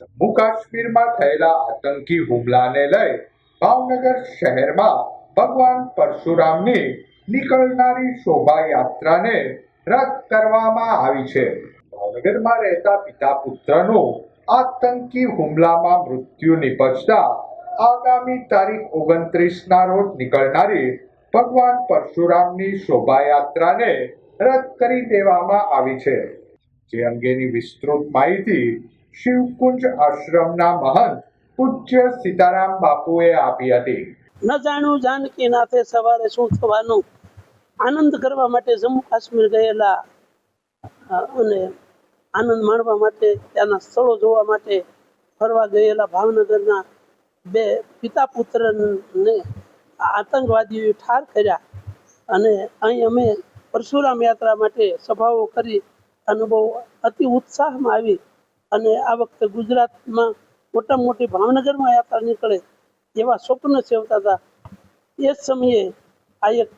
જમ્મુ કાશ્મીરમાં થયેલા આતંકી હુમલાને લઈ ભાવનગર શહેરમાં ભગવાન પરશુરામની નીકળનારી શોભાયાત્રાને રદ કરવામાં આવી છે. ભાવનગરમાં રહેતા પિતા પુત્રનું આતંકી હુમલામાં મૃત્યુ નિપજતા આગામી તારીખ ઓગણત્રીસના રોજ નીકળનારી ભગવાન પરશુરામની શોભાયાત્રાને રદ કરી દેવામાં આવી છે. જે અંગેની વિસ્તૃત માહિતી શિવકુંજ આશ્રમના મહંત પૂજ્ય સીતારામ બાપુએ આપી હતી. ન જાણું જાનકી નાથે સવારે શું થવાનું? આનંદ કરવા માટે જમ્મુ કાશ્મીર ગયેલા અને આનંદ માણવા માટે, ત્યાંના સ્થળો જોવા માટે ફરવા ગયેલા ભાવનગરના બે પિતા પુત્રને આતંકવાદીઓએ ઠાર કર્યા. અને અહીં અમે પરશુરામ યાત્રા માટે સભાઓ કરી અનુભવ અતિ ઉત્સાહમાં આવી. અને આ વખતે ગુજરાતમાં મોટા મોટી ભાવનગરમાં યાત્રા નીકળે એવા સ્વપ્ન સેવતા હતા. એ જ સમયે આ એક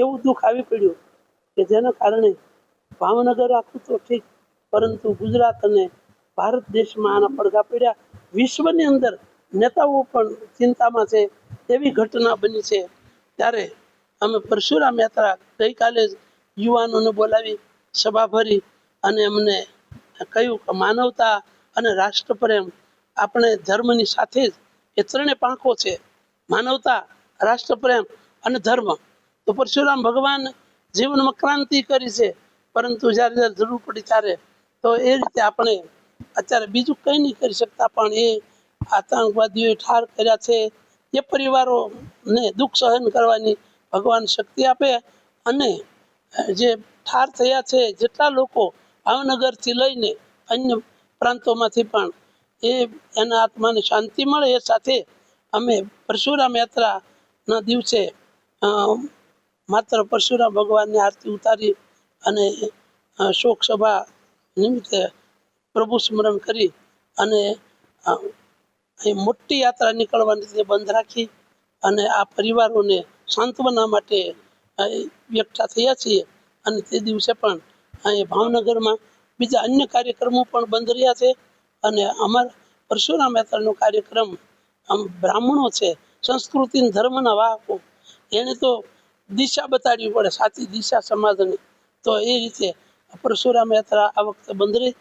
એવું દુઃખ આવી પડ્યું કે જેના કારણે ભાવનગર આખું તો ઠીક, પરંતુ ગુજરાત અને ભારત દેશમાં આના પડઘા પડ્યા. વિશ્વની અંદર નેતાઓ પણ ચિંતામાં છે, એવી ઘટના બની છે. ત્યારે અમે પરશુરામ યાત્રા ગઈકાલે જ યુવાનોને બોલાવી, સભા ભરી અને એમને કહ્યું કે માનવતા અને રાષ્ટ્રપ્રેમ આપણે ધર્મની સાથે જ એ ત્રણે પાંખો છે. માનવતા, રાષ્ટ્રપ્રેમ અને ધર્મ. તો પરશુરામ ભગવાન જીવનમાં ક્રાંતિ કરી છે, પરંતુ જ્યારે જ્યારે જરૂર પડી ત્યારે તો એ રીતે આપણે અત્યારે બીજું કંઈ નહીં કરી શકતા, પણ એ આતંકવાદીઓએ ઠાર કર્યા છે. એ પરિવારોને દુઃખ સહન કરવાની ભગવાન શક્તિ આપે અને જે ઠાર થયા છે, જેટલા લોકો ભાવનગરથી લઈને અન્ય પ્રાંતોમાંથી પણ એ એના આત્માને શાંતિ મળે એ સાથે અમે પરશુરામ યાત્રાના દિવસે માત્ર પરશુરામ ભગવાનની આરતી ઉતારી અને શોક સભા નિમિત્તે પ્રભુ સ્મરણ કરી અને મોટી યાત્રા નીકળવાની રીતે બંધ રાખી અને આ પરિવારોને સાંત્વના માટે એકઠા થયા છીએ અને તે દિવસે પણ અહીં ભાવનગરમાં બીજા અન્ય કાર્યક્રમો પણ બંધ રહ્યા છે. અને અમારા પરશુરામ યાત્રાનો કાર્યક્રમ આમ બ્રાહ્મણો છે સંસ્કૃતિ ધર્મના વાહકો, એને તો દિશા બતાડવી પડે, સાચી દિશા સમાજની. તો એ રીતે પરશુરામ યાત્રા આ વખતે બંધ રહી.